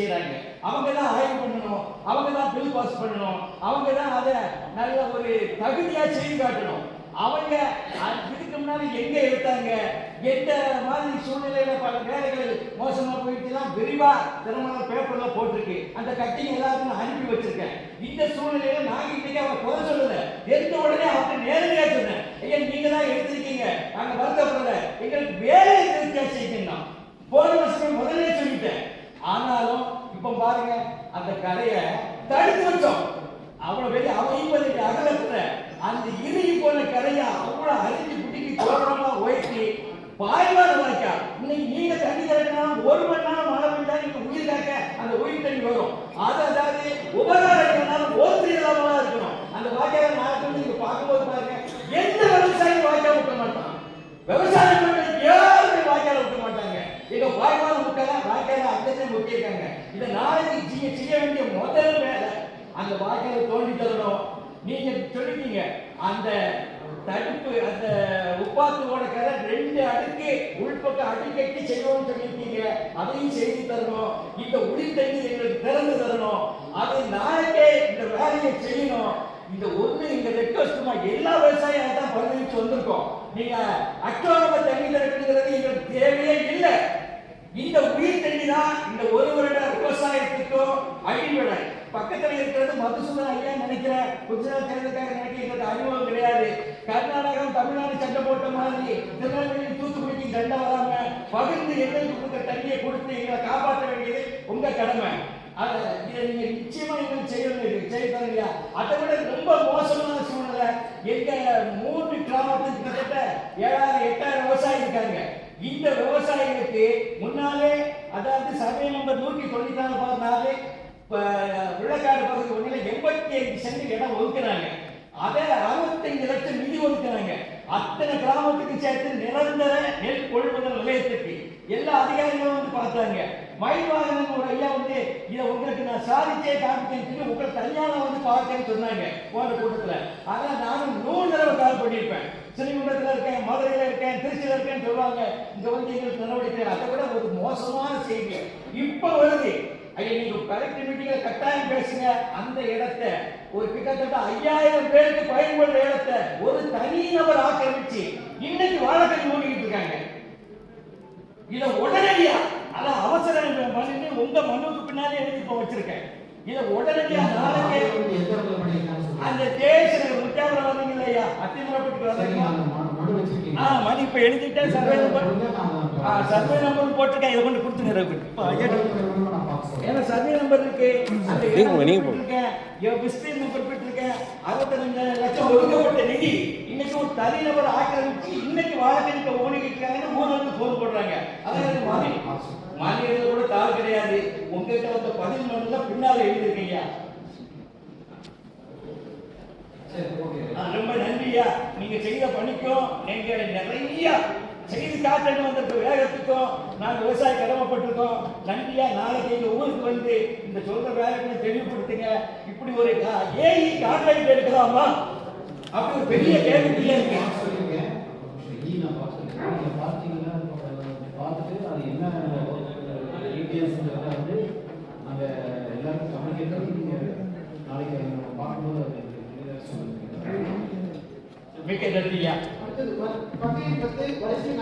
செய்யறாங்க அவங்க தான் ஆய்வு பண்ணணும் அவங்க தான் பில் பாஸ் பண்ணணும் அவங்க தான் அதை நல்ல ஒரு தகுதியா செய்து காட்டணும். அவங்க இதுக்கு முன்னாடி எங்க எடுத்தாங்க எந்த மாதிரி சூழ்நிலையில பல வேலைகள் மோசமா போயிடுச்சுலாம் விரிவா தினமலர் பேப்பர்ல போட்டிருக்கு. அந்த கட்டிங் எல்லாத்துக்கும் அனுப்பி வச்சிருக்கேன். இந்த சூழ்நிலையில நாங்க இன்னைக்கு அவங்க குறை சொல்லல. எடுத்த உடனே அவர்கிட்ட நேரடியா சொன்னேன். ஐயா நீங்க தான் எடுத்திருக்கீங்க. நாங்க வருத்தப்படல. எங்களுக்கு வேலையை திருப்தியா செய்யணும் போன அந்த கதையை தடுத்து வச்சோம். அவ்வளவு பெரிய ஐம்பது அகலத்துல அந்த இறுகி போன கதையை அவ்வளவு அரிஞ்சு குட்டிக்கு தோற்றமா உயர்த்தி பாய்வான வாய்க்கா இன்னைக்கு நீங்க தண்ணி திறக்கணும் ஒரு மணி நேரம் மழை பெய்தா நீங்க உயிர் காக்க அந்த உயிர் தண்ணி வரும். அது அதாவது உபகாரம் ஓத்திரி இருக்கணும். அந்த வாய்க்கால நாட்டு நீங்க பார்க்கும்போது பாருங்க எந்த விவசாயி வாய்க்கா விட்ட மாட்டான்? விவசாயம் பண்றதுக்கு யாருமே வாய்க்கால விட்ட மாட்டாங்க. இங்க வாய்ப்பான்னு விட்டா வாய்க்கால அங்கத்தை முக்கியிருக்காங்க இதை செய்ய செய்ய வேண்டிய முதல் வேலை அந்த வாய்க்கால தோண்டி தரணும். நீங்க சொல்லிட்டீங்க. அந்த தடுப்பு அந்த உப்பாத்துவோட கரை ரெண்டு அடுக்கு உள்பக்கம் அடிக்கட்டி செய்யணும்னு சொல்லியிருக்கீங்க. அதையும் செய்து தரணும். இந்த உயிர் தண்ணி எங்களுக்கு திறந்து தரணும். அது நாளைக்கே இந்த வேலையை செய்யணும். இந்த ஒண்ணு இந்த ரெக்வஸ்டுமா எல்லா விவசாயம் தான் பதினஞ்சு வந்திருக்கோம். நீங்க அக்டோபர் தண்ணி திறக்குங்கிறது எங்களுக்கு தேவையே இல்லை. இந்த உயிர் தண்ணி தான் இந்த ஒரு வருட விவசாயத்துக்கும் அடிவிடை பக்கத்துல இருக்கிறது மதுசூதன் ஐயா நினைக்கிறேன் குஜராத் தேர்தலுக்காக நினைக்கிறது அறிமுகம் கிடையாது. கர்நாடகம் தமிழ்நாடு சண்டை போட்ட மாதிரி திருநெல்வேலி தூத்துக்குடிக்கு சண்டை வராம பகிர்ந்து எங்களுக்கு கொடுத்த தண்ணியை கொடுத்து எங்களை காப்பாற்ற வேண்டியது உங்க கடமை. இதை நீங்க நிச்சயமா எங்களுக்கு செய்யணும் செய்ய தரீங்க அதை விட ரொம்ப மோசமான சூழ்நிலை. எங்க மூன்று கிராமத்துக்கு கிட்டத்தட்ட ஏழாயிரம் எட்டாயிரம் விவசாயி இருக்காங்க. இந்த விவசாயிகளுக்கு முன்னாலே அதாவது சர்வே நம்பர் நூற்றி தொண்ணூத்தி நாலு பதினாலு விளக்காடு பகுதி ஒன்றில் எண்பத்தி ஐந்து சென்ட் இடம் ஒதுக்குறாங்க அதை அறுபத்தைந்து லட்சம் நிதி ஒதுக்குறாங்க அத்தனை கிராமத்துக்கு சேர்த்து நிரந்தர நெல் கொள்முதல் நிலையத்துக்கு எல்லா அதிகாரிகளும் வந்து பார்த்தாங்க மயில்வாகனன் ஒரு ஐயா வந்து இதை உங்களுக்கு நான் சாதிச்சே காமிச்சேன்னு உங்களை தனியாக வந்து பார்த்தேன்னு சொன்னாங்க போன கூட்டத்துல. அதான் நானும் நூறு தடவை கால் பண்ணியிருப்பேன். ஸ்ரீகுண்டத்துல இருக்கேன் மதுரையில் இருக்கேன் திருச்சியில் இருக்கேன்னு சொல்லுவாங்க. இந்த வந்து எங்களுக்கு நடவடிக்கை அதை விட ஒரு மோசமான செய்தி. இப்ப வருது. ஐயா நீங்க கலெக்டர் மீட்டிங்ல கட்டாயம் பேசுங்க. அந்த இடத்த ஒரு கிட்டத்தட்ட ஐயாயிரம் பேருக்கு பயன்படுற இடத்த ஒரு தனிநபர் ஆக்கிரமிச்சு இன்னைக்கு வாழைக்கறி மூடிக்கிட்டு இருக்காங்க. இதை உடனடியா அத அவசர உங்க மனுவுக்கு பின்னாலே எழுதி இப்ப வச்சிருக்கேன் இத உடனடியா நாளைக்கே. அந்த தேசிய முத்தியாபுரம் வந்தீங்க இல்லையா அத்திமரப்பட்டுக்கு சரிங்க, வந்தீங்க. ஆ மணி இப்ப எழுதிட்டேன் சர்வே நம்பர் சர்வே நம்பர் போட்டிருக்கேன் இதை கொண்டு கொடுத்து நிறைவு இப்போ ஐயா. ஏன்னா சர்வே நம்பர் இருக்கு. நீங்க நீங்க என் லட்சம் ஒதுக்கப்பட்ட நிதி. இன்னைக்கு ஒரு தனிநபர் ஆக்கிரமிச்சு இன்னைக்கு வாழக்கணிக்க ஓடிக்கிட்டு இருக்காங்கன்னு ஊர்ல இருந்து போன் போடுறாங்க அதாவது மாறி மாநிலத்தில் கூட தாள் கிடையாது. உங்ககிட்ட வந்த பதில் மனுல பின்னால எழுதிருக்கீங்க சரி, ஓகே. ஆ, ரொம்ப நன்றியா. நீங்க செய்த பணிக்கும் நீங்க நிறைய செய்து காட்டணும் வந்த வேகத்துக்கும் நாங்கள் விவசாய கடமைப்பட்டிருக்கோம். நன்றியா? நாளைக்கு எங்கள் ஊருக்கு வந்து இந்த சொல்ற வேலைகளை தெளிவுபடுத்துங்க. இப்படி ஒரு ஏஐ கான்ட்ராக்ட் எடுக்கலாமா? அப்படி ஒரு பெரிய கேள்விக்குறியா இருக்கு? பார்க்க நான் பார்க்க சொல்லியிருக்கேன். E பார்த்தீங்கன்னா, பார்த்துட்டு அது என்ன டீட்டெயில்ஸ்ன்றத வந்து நாங்க எல்லாருக்கும் communicate நாளைக்கு நம்ம பார்க்கும்போது அது clear ஆ மிக்க நன்றியா அடுத்தது பத்து வயசு